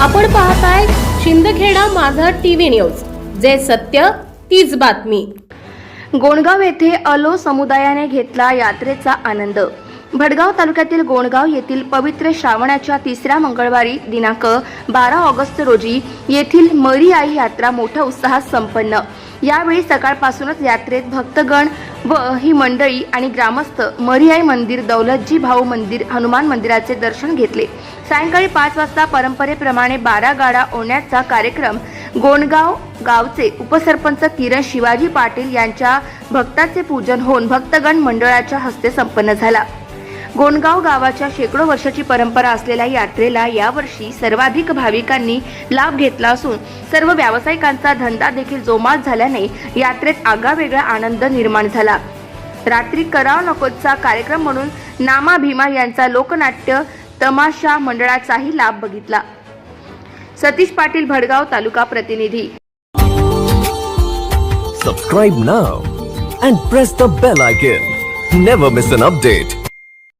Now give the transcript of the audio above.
आपण पाहताय शिंदखेडा माझा टीव्ही न्यूज. जे सत्य तीच बातमी. गोणगाव येथे अलो समुदायाने घेतला यात्रेचा आनंद. भडगाव तालुक्यातील गोणगाव येथील पवित्र श्रावणाच्या तिसऱ्या मंगळवारी दिनांक बारा ऑगस्ट रोजी येथील मरी आई यात्रा मोठ्या उत्साहात संपन्न. यावेळी सकाळपासूनच यात्रेत भक्तगण व ही मंडळी आणि ग्रामस्थ मरियाई मंदिर दौलतजी भाऊ मंदिर हनुमान मंदिराचे दर्शन घेतले. सायंकाळी पाच वाजता परंपरेप्रमाणे बारा गाडा ओढण्याचा कार्यक्रम गोणगाव गावचे उपसरपंच किरण शिवाजी पाटील यांच्या भक्ताचे पूजन होऊन भक्तगण मंडळाच्या हस्ते संपन्न झाला. गोंडगाव गावाच्या शेकडो वर्षाची परंपरा असलेल्या यात्रेला यावर्षी सर्वाधिक भाविकांनी लाभ घेतला असून सर्व व्यावसायिकांचा धंदा देखील जोमात झाल्याने यात्रेत आगावेगळा आनंद निर्माण झाला. रात्री कराव नकोचा कार्यक्रम म्हणून नामा भीमा यांचा लोकनाट्य तमाशा मंडळाचाही लाभ बघितला. सतीश पाटील भडगाव तालुका प्रतिनिधी. Subscribe now and press the bell icon never miss an update